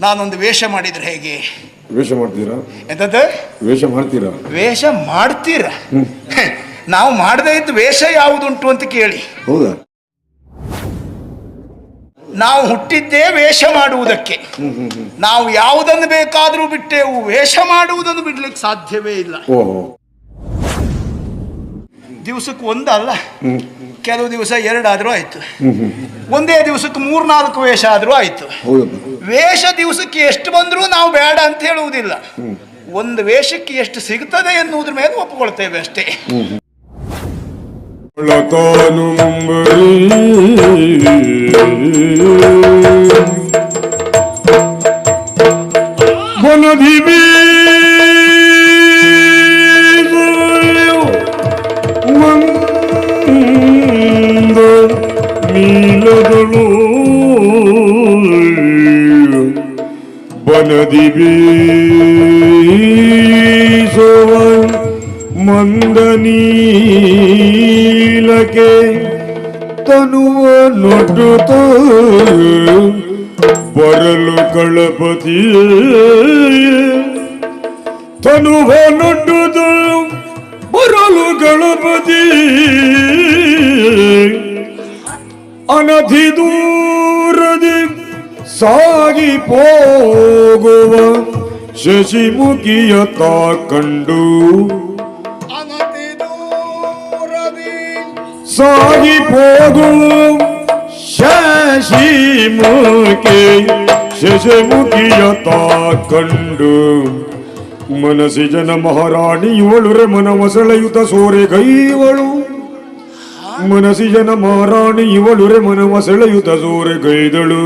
ನಾನೊಂದು ವೇಷ ಮಾಡಿದ್ರೆ ಹೇಗೆ? ವೇಷ ಮಾಡ್ತೀರಾ? ಎಂತದ್ದು? ವೇಷ ಮಾಡ್ತೀರಾ? ವೇಷ ಮಾಡ್ತೀರಾ? ನಾವು ಮಾಡದೇ ಇದ್ದ ವೇಷ ಯಾವುದುಂಟು ಅಂತ ಕೇಳಿ. ಹೌದಾ? ನಾವು ಹುಟ್ಟಿದ್ದೇ ವೇಷ ಮಾಡುವುದಕ್ಕೆ. ನಾವು ಯಾವುದನ್ನು ಬೇಕಾದರೂ ಬಿಟ್ಟೆವು. ವೇಷ ಮಾಡುವುದನ್ನು ಬಿಡ್ಲಿಕ್ಕೆ ಸಾಧ್ಯವೇ ಇಲ್ಲ. ಓಹೋ. ದಿವಸಕ್ಕೆ ಒಂದಲ್ಲ. ಕೆಲವು ದಿವಸ ಎರಡಾದರೂ ಆಯಿತು. ಒಂದೇ ದಿವಸಕ್ಕೆ ಮೂರ್ನಾಲ್ಕು ವೇಷ ಆದರೂ ಆಯಿತು. ವೇಷ ದಿವಸಕ್ಕೆ ಎಷ್ಟು ಬಂದರೂ ನಾವು ಬೇಡ ಅಂತ ಹೇಳುವುದಿಲ್ಲ. ಒಂದು ವೇಷಕ್ಕೆ ಎಷ್ಟು ಸಿಗ್ತದೆ ಎನ್ನುವುದ್ರ ಮೇಲೆ ಒಪ್ಪಿಕೊಳ್ತೇವೆ ಅಷ್ಟೇ. ನೀಲದಳು ಬನದಿ ಬೀಸುವ ಮಂದ ನೀಲಕ್ಕೆ ತನುವ ನೊಟ್ಟುತ್ತ ಬರಲು ಕಳಪತಿ ತನುವ ನೊಟ್ಟುತ್ತ ಬರಲು ಗಣಪತಿ ಅನಧಿ ದೂರದಿ ಸಾಗಿ ಹೋಗುವ ಶಶಿಮುಖಿಯ ಕಂಡು ಸಾಗಿ ಹೋಗುವ ಶಶಿಮುಖಿ ಶಶಿಮುಖಿಯ ಕಂಡು ಮನಸಿ ಜನ ಮಹಾರಾಣಿ ಇವಳು ಮನ ಮಸಳೆಯುತ ಸೋರೆ ಗೈವಳು. ಮನಸಿಜನ ಮಾರಾಣಿ ಇವಳುರೆ ಮನವ ಸೆಳೆಯುತ ಸೋರೆ ಗೈದಳು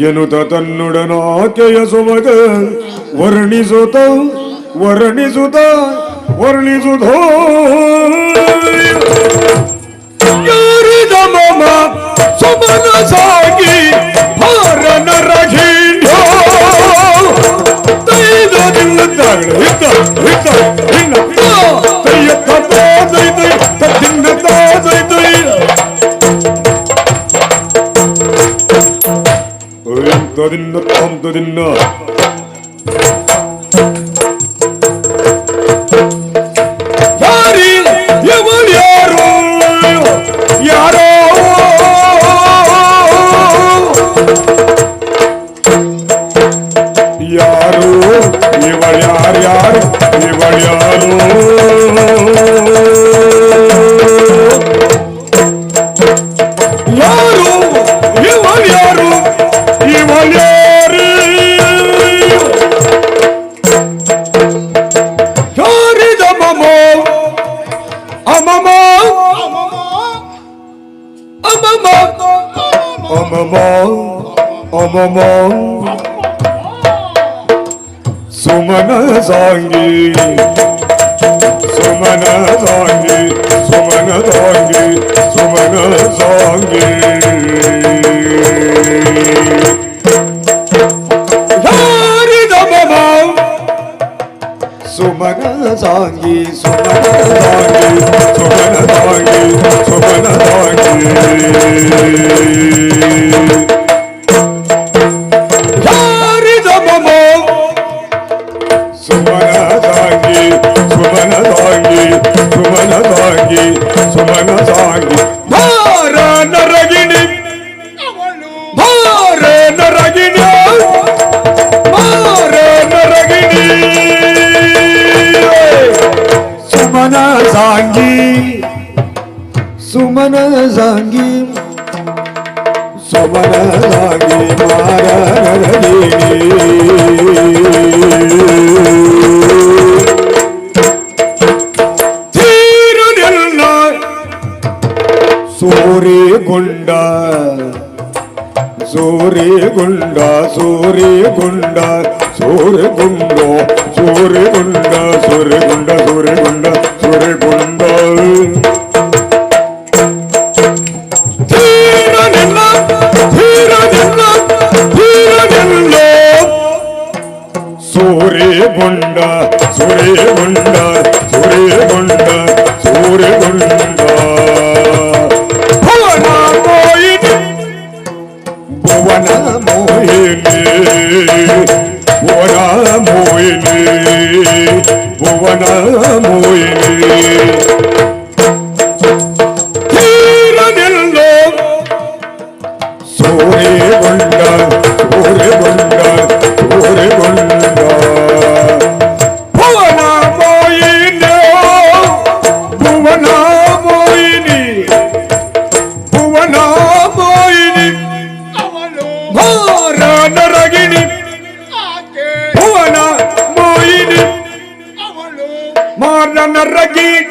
ಎನುತ ತನ್ನೊಡನ ಆಕೆಯ ಸೊಬಗ ವರ್ಣಿಸುತ್ತ ವರ್ಣಿಸುತ್ತ ವರ್ಣಿಸುತ್ತ ಸುಮನ ಸಾಗಿ ತೈದ لله الحمد لله ಯಾರು ಇವಳ್ಯಾರು ಯಾರು ಇವಳ್ಯಾರು സുമന സാങ്കി സുമന സാങ്കി സുമന സാങ്കി സുമന സാങ്കി സുമന സാങ്കി സുമന സാങ്കി സുമന സാങ്കി സുമന സാങ്കി ಸಮರದಾಗಿ ತೀರು ನಿಲ್ಲ ಸೂರಿ ಗುಂಡ சூரி குண்டா சூரி குண்டா சூரி குண்டோ சூரி குண்டா சூரி குண்டா சூரி குண்டா சூரி குண்டா தீரன் என்ன ஒரே வந்தார்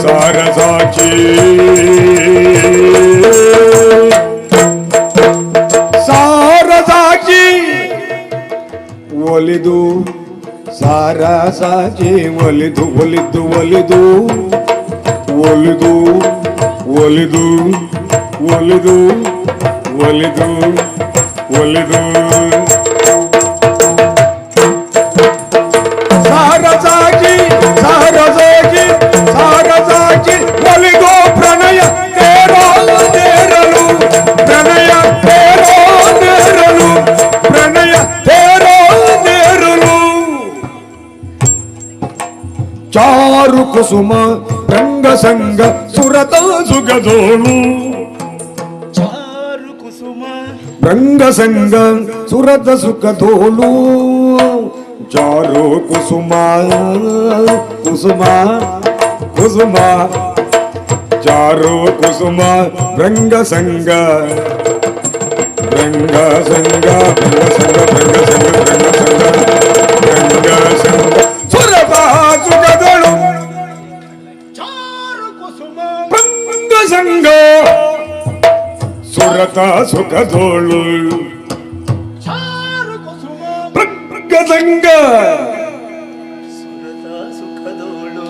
सारसाची. सारसाची. वलिदू सारसाची. वलिदू वलिदू वलिदू. वलिदू वलिदू वलिदू. वलिदू वलिदू. ಕುಸುಮ ರಂಗ ಸಂಗ ಸುರತ ಸುಗದೋಳು ಚಾರು ಕುಸುಮ ರಂಗ ಸಂಗ ಸುರತ ಸುಖದೋಳು ಜಾರು ಕುಸುಮ ಕುಸುಮ ಕುಸುಮ చారు కుసుమ రంగ సంగ రంగ సంగ రంగ సంగ రంగ సంగ ಸುರತ ಸುಖದೋಳು ಚಾರು ಕುಸುಮ ಪ್ರಗದಂಗ ಸುರತ ಸುಖದೋಳು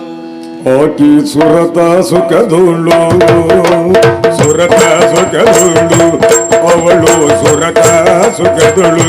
ಆಕಿ ಸುರತ ಸುಖದೋಳು ಸುರತ ಸುಖದೋಳು ಅವಳು ಸುರತ ಸುಖದೋಳು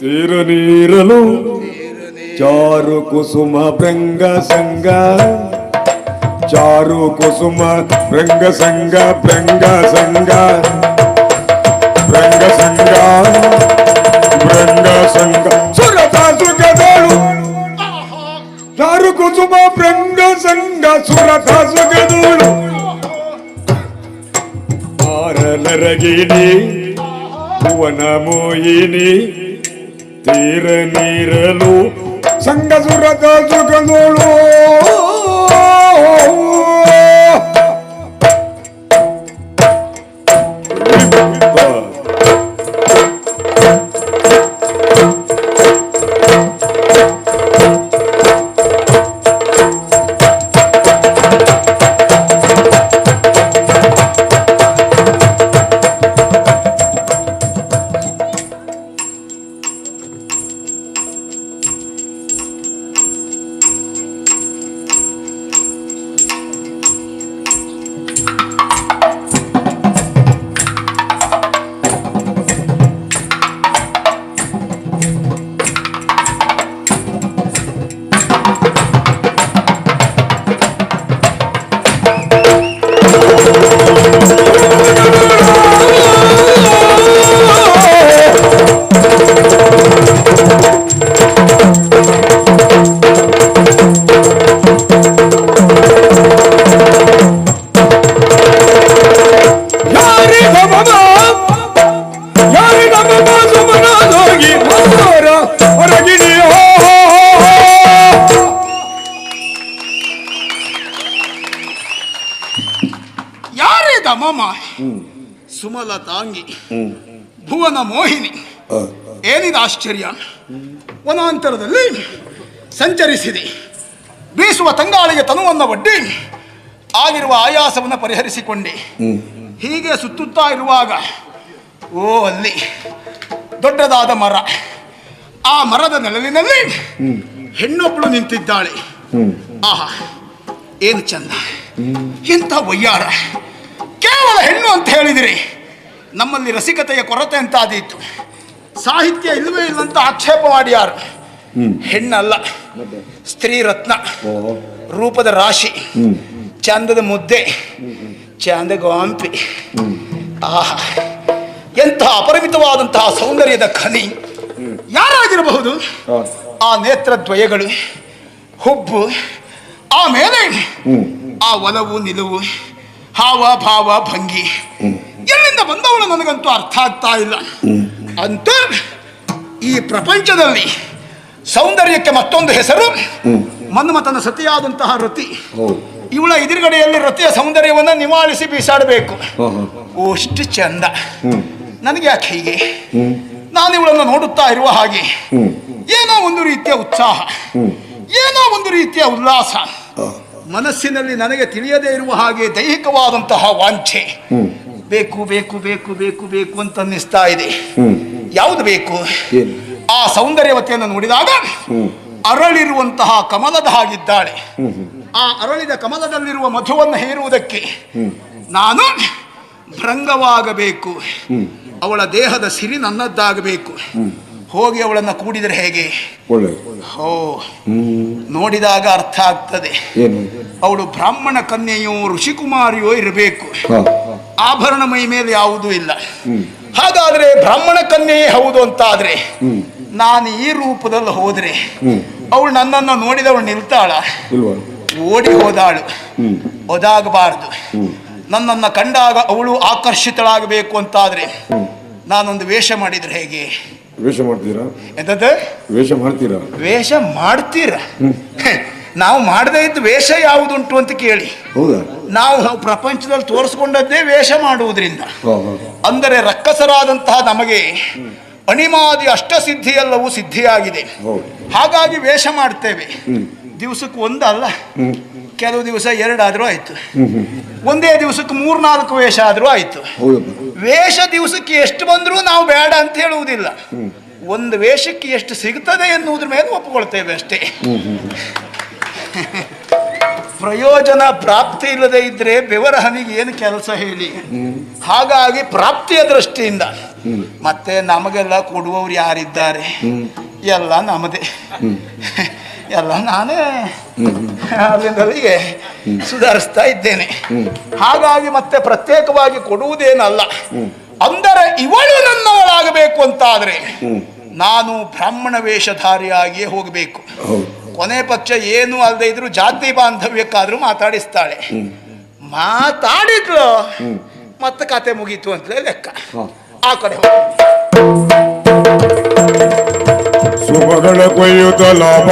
తీరునీరులు చారు కుసుమ భృంగ సంగ చారు కుసుమ భృంగ సంగ ప్రంగ సంగ భృంగ సంగ భృంగ సంగ. సురతాసుగదోడు చారు కుసుమ ప్రంగ సంగ సురతాసుగదోడు ఆరలరగిని భువనమోయిని ತೀರ ನೀರಲು ಸಂಗ ಸುರತ ಸುಖದೋಳು ಅಮಮ ಸುಮಲತಾಂಗಿ. ಭುವನ ಮೋಹಿನಿ. ಏನಿದ ಆಶ್ಚರ್ಯ? ವನಾಂತರದಲ್ಲಿ ಸಂಚರಿಸಿದೆ. ಬೀಸುವ ತಂಗಾಳಿಗೆ ತನುವನ್ನು ಒಡ್ಡಿ. ಆಗಿರುವ ಆಯಾಸವನ್ನು ಪರಿಹರಿಸಿಕೊಂಡೆ. ಹೀಗೆ ಸುತ್ತುತ್ತಾ ಇರುವಾಗ ಓ ಅಲ್ಲಿ ದೊಡ್ಡದಾದ ಮರ. ಆ ಮರದ ನೆರಳಿನಲ್ಲಿ ಹೆಣ್ಣೊಬ್ಬಳು ನಿಂತಿದ್ದಾಳೆ. ಆಹಾ ಏನು ಚಂದ. ಎಂಥ ವಯ್ಯಾರ. ಕೇವಲ ಹೆಣ್ಣು ಅಂತ ಹೇಳಿದಿರಿ. ನಮ್ಮಲ್ಲಿ ರಸಿಕತೆಯ ಕೊರತೆ ಅಂತ ಆದೀತು ಸಾಹಿತ್ಯ ಇಲ್ಲವೇ ಇಲ್ಲ ಅಂತ ಆಕ್ಷೇಪ ಮಾಡಿ ಯಾರು ಹೆಣ್ಣಲ್ಲ ಸ್ತ್ರೀ ರತ್ನ ರೂಪದ ರಾಶಿ ಚಂದದ ಮುದ್ದೆ ಚಂದ ಗಾಂಪಿ. ಆಹಾ. ಎಂತಹ ಅಪರಿಮಿತವಾದಂತಹ ಸೌಂದರ್ಯದ ಖನಿ. ಯಾರಾಗಿರಬಹುದು? ಆ, ಆ ನೇತ್ರದ್ವಯಗಳು ಹುಬ್ಬು ಆಮೇಲೆ ಆ ಒಲವು ನಿಲುವು. ಹಾವ ಭಾವ, ಭಂಗಿ. ಎಲ್ಲಿಂದ ಬಂದವಳು ನನಗಂತೂ ಅರ್ಥ ಆಗ್ತಾ ಇಲ್ಲ. ಅಂತ ಈ ಪ್ರಪಂಚದಲ್ಲಿ ಸೌಂದರ್ಯಕ್ಕೆ ಮತ್ತೊಂದು ಹೆಸರು, ಮನ್ಮಥನ ಸತಿಯಾದಂತಹ ರತಿ. ಇವಳ ಎದುರುಗಡೆಯಲ್ಲಿ ರತಿಯ ಸೌಂದರ್ಯವನ್ನು ನಿವಾಳಿಸಿ ಬೀಸಾಡಬೇಕು. ಅಷ್ಟು. ಚಂದ. ನನಗೆ ಯಾಕೆ ಹೀಗೆ? ನಾನು ಇವಳನ್ನು ನೋಡುತ್ತಾ ಇರುವ ಹಾಗೆ. ಏನೋ ಒಂದು ರೀತಿಯ ಉತ್ಸಾಹ. ಏನೋ ಒಂದು ರೀತಿಯ ಉಲ್ಲಾಸ. ಮನಸ್ಸಿನಲ್ಲಿ ನನಗೆ ತಿಳಿಯದೇ ಇರುವ ಹಾಗೆ ದೈಹಿಕವಾದಂತಹ ವಾಂಛೆ. ಬೇಕು ಬೇಕು ಬೇಕು ಬೇಕು ಬೇಕು ಅಂತ ಅನ್ನಿಸ್ತಾ ಇದೆ. ಯಾವುದು ಬೇಕು? ಆ ಸೌಂದರ್ಯವತೆಯನ್ನು ನೋಡಿದಾಗ ಅರಳಿರುವಂತಹ ಕಮಲದ ಹಾಗಿದ್ದಾಳೆ. ಆ ಅರಳಿದ ಕಮಲದಲ್ಲಿರುವ ಮಧುವನ್ನು ಹೇರುವುದಕ್ಕೆ ನಾನು ಭ್ರಂಗವಾಗಬೇಕು ಅವಳ ದೇಹದ ಸಿರಿ ನನ್ನದ್ದಾಗಬೇಕು. ಹೋಗಿ ಅವಳನ್ನು ಕೂಡಿದರೆ ಹೇಗೆ? ಓ ಹೋ ನೋಡಿದಾಗ ಅರ್ಥ ಆಗ್ತದೆ. ಅವಳು ಬ್ರಾಹ್ಮಣ ಕನ್ಯೆಯೋ ಋಷಿಕುಮಾರಿಯೋ ಇರಬೇಕು. ಆಭರಣ ಮೈ ಮೇಲೆ ಯಾವುದೂ ಇಲ್ಲ. ಹಾಗಾದ್ರೆ ಬ್ರಾಹ್ಮಣ ಕನ್ಯೆಯೇ ಹೌದು ಅಂತಾದ್ರೆ ನಾನು ಈ ರೂಪದಲ್ಲಿ ಹೋದ್ರೆ ಅವಳು ನನ್ನನ್ನು ನೋಡಿದವಳು ನಿಲ್ತಾಳ? ಓಡಿ ಹೋದಾಳು. ಒದಾಗಬಾರ್ದು. ನನ್ನನ್ನು ಕಂಡಾಗ ಅವಳು ಆಕರ್ಷಿತಳಾಗಬೇಕು ಅಂತಾದ್ರೆ ನಾನೊಂದು ವೇಷ ಮಾಡಿದ್ರೆ ಹೇಗೆ? ವೇಷ ಮಾಡ್ತೀರಾ? ಎಂತಂತೆ? ವೇಷ ಮಾಡ್ತೀರಾ? ವೇಷ ಮಾಡ್ತೀರಾ? ನಾವು ಮಾಡದೇ ಇದ್ದ ವೇಷ ಯಾವುದುಂಟು ಅಂತ ಕೇಳಿ. ಹೌದಾ? ನಾವು ಪ್ರಪಂಚದಲ್ಲಿ ತೋರಿಸ್ಕೊಂಡದ್ದೇ ವೇಷ ಮಾಡುವುದರಿಂದ. ಅಂದರೆ ರಕ್ಕಸರಾದಂತಹ ನಮಗೆ ಅಣಿಮಾದಿ ಅಷ್ಟಸಿದ್ಧಿಯೆಲ್ಲವೂ ಸಿದ್ಧಿಯಾಗಿದೆ. ಹೌದು. ಹಾಗಾಗಿ ವೇಷ ಮಾಡ್ತೇವೆ. ದಿವಸಕ್ಕೆ ಒಂದಲ್ಲ. ಕೆಲವು ದಿವಸ ಎರಡಾದರೂ ಆಯ್ತು. ಒಂದೇ ದಿವಸಕ್ಕೆ ಮೂರ್ನಾಲ್ಕು ವೇಷ ಆದರೂ ಆಯ್ತು. ವೇಷ ದಿವಸಕ್ಕೆ ಎಷ್ಟು ಬಂದರೂ ನಾವು ಬೇಡ ಅಂತ ಹೇಳುವುದಿಲ್ಲ. ಒಂದು ವೇಷಕ್ಕೆ ಎಷ್ಟು ಸಿಗ್ತದೆ ಎನ್ನುವುದ್ರ ಮೇಲೆ ಒಪ್ಪಿಕೊಳ್ತೇವೆ ಅಷ್ಟೇ. ಪ್ರಯೋಜನ ಪ್ರಾಪ್ತಿ ಇಲ್ಲದೆ ಇದ್ರೆ ಬೆವರ ಹನಿಗೆ ಏನು ಕೆಲಸ ಹೇಳಿ? ಹಾಗಾಗಿ ಪ್ರಾಪ್ತಿಯ ದೃಷ್ಟಿಯಿಂದ ಮತ್ತೆ ನಮಗೆಲ್ಲ ಕೊಡುವವರು ಯಾರಿದ್ದಾರೆ? ಎಲ್ಲ ನಮ್ಮದೇ. ಎಲ್ಲ ನಾನೇ ಅಲ್ಲಿಂದಲ್ಲಿಗೆ ಸುಧಾರಿಸ್ತಾ ಇದ್ದೇನೆ. ಹಾಗಾಗಿ ಮತ್ತೆ ಪ್ರತ್ಯೇಕವಾಗಿ ಕೊಡುವುದೇನಲ್ಲ ಅಂದರೆ ಇವಳು ನನ್ನವಳಾಗಬೇಕು ಅಂತಾದರೆ ನಾನು ಬ್ರಾಹ್ಮಣ ವೇಷಧಾರಿಯಾಗಿಯೇ ಹೋಗಬೇಕು. ಕೊನೆ ಪಕ್ಷ ಏನು ಅಲ್ಲದೆ ಇದ್ರು ಜಾತಿ ಬಾಂಧವ್ಯಕ್ಕಾದ್ರೂ ಮಾತಾಡಿಸ್ತಾಳೆ. ಮಾತಾಡಿದ್ಲು. ಮತ್ತೆ ಕತೆ ಮುಗೀತು ಅಂತಲೇ ಲೆಕ್ಕ. ಆ ಕಡೆ ಸುಮಗಳ ಕೊಯ್ಯುತ್ತ ಲಾಭ.